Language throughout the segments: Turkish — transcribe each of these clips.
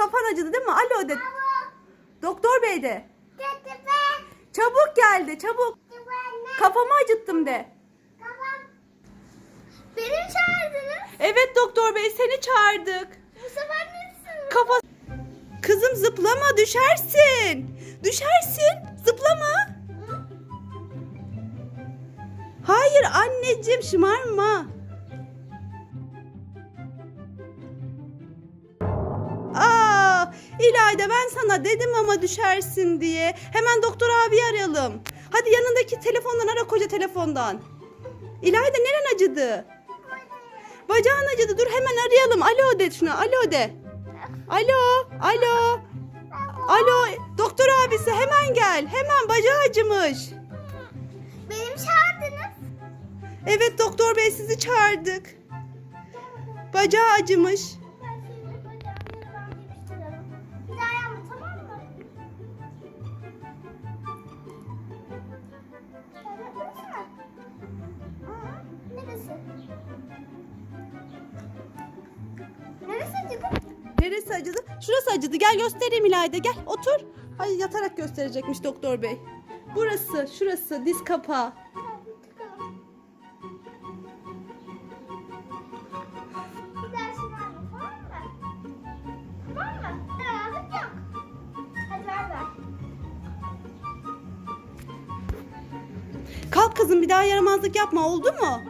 Kafan acıdı değil mi? Alo de. Doktor bey de. Çabuk geldi çabuk. Kafamı acıttım de. Beni çağırdınız? Evet doktor bey seni çağırdık. Bu sefer neresin? Kafa... Kızım zıplama düşersin. Düşersin. Zıplama. Hayır anneciğim şımarma. İlayda ben sana dedim ama düşersin diye. Hemen doktor abi arayalım. Hadi yanındaki telefondan ara koca telefondan. İlayda neren acıdı? Bacağın acıdı. Dur hemen arayalım. Alo de şuna. Alo de. Alo. Alo. Alo. Doktor abisi hemen gel. Hemen bacağı acımış. Beni mi çağırdınız? Evet doktor bey sizi çağırdık. Bacağı acımış. Neresi acıdı? Şurası acıdı. Gel göstereyim İlayda. Gel otur. Ay yatarak gösterecekmiş doktor bey. Burası, şurası diz kapağı. Kalk kızım bir daha yaramazlık yapma oldu mu?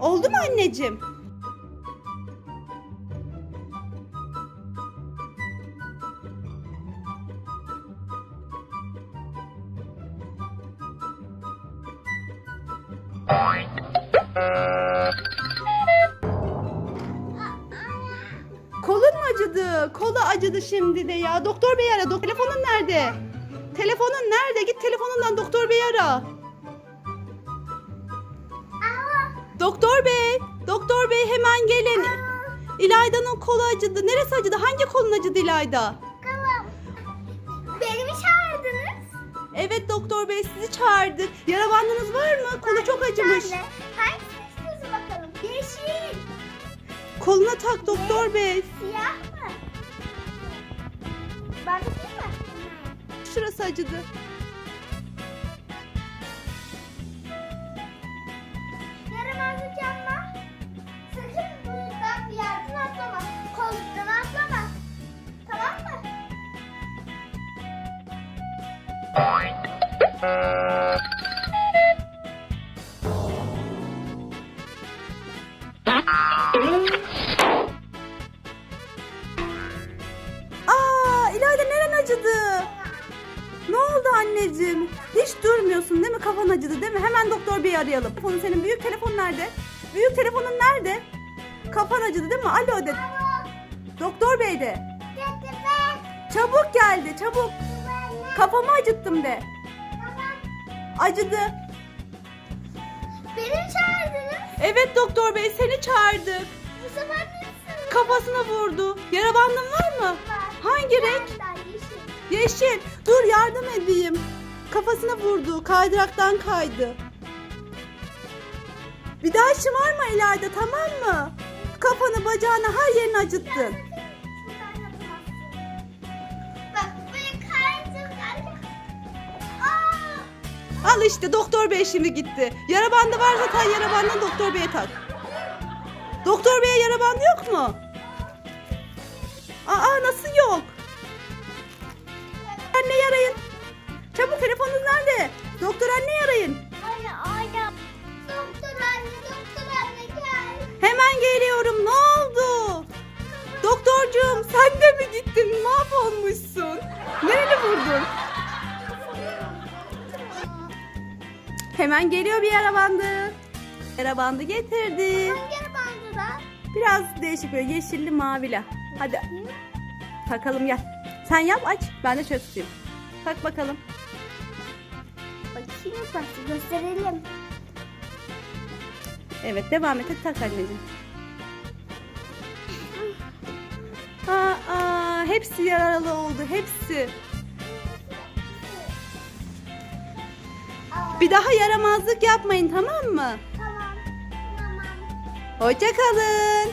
Oldu mu anneciğim? Kolun mu acıdı? Kolu acıdı şimdi de ya. Doktor bey ara. Dok- telefonun nerede? Telefonun nerede? Git telefonundan doktor bey ara. Doktor bey. Doktor bey hemen gelin. İlayda'nın kolu acıdı. Neresi acıdı? Hangi kolun acıdı İlayda? Evet doktor bey sizi çağırdık. Yara bandınız var mı? Kolu çok acımış. Anne, Hangisini istiyorsun bakalım? Yeşil. Koluna tak doktor bey. Siyah mı? Ben de değil mi? Şurası acıdı. Aa İlayda neren acıdı? Ne oldu anneciğim? Hiç durmuyorsun değil mi? Kafan acıdı değil mi? Hemen doktor beyi arayalım. Telefonun senin büyük telefon nerede? Büyük telefonun nerede? Kafan acıdı değil mi? Alo de. Doktor bey de. Çabuk geldi çabuk. Kafamı acıttım de. Acıdı. Beni çağırdınız? Evet doktor bey seni çağırdık. Bu sefer neresiniz? Kafasına vurdu. Yara bandın var mı? Hangi renk? Ben yeşil. Yeşil. Dur yardım edeyim. Kafasına vurdu. Kaydıraktan kaydı. Bir daha şımarma İlayda tamam mı? Kafanı bacağını her yerini acıttın. Al işte doktor bey şimdi gitti. Yara bandı var zaten yara bandını doktor beye tak. Doktor beye yara bandı yok mu? Aa nasıl yok? Anne arayın. Çabuk telefonunuz nerede? Doktor anne arayın. Anne aynen. Doktor anne doktor anne gel. Hemen geliyorum. Ne oldu? Doktorcuğum sen de mi gittin? Mahvolmuşsun. Nerede vurdun? Hemen geliyor bir yara bandı. Yara bandı getirdi. Hangi arabandı da? Biraz değişik böyle yeşilli mavili. Hadi takalım gel. Sen yap aç. Ben de şöyle tutayım. Tak bakalım. Bakayım bak gösterelim. Evet devam et. Hadi tak anneciğim. Aa, aa, hepsi yaralı oldu. Hepsi. Bir daha yaramazlık yapmayın tamam mı? tamam. Tamam. Hoşça kalın.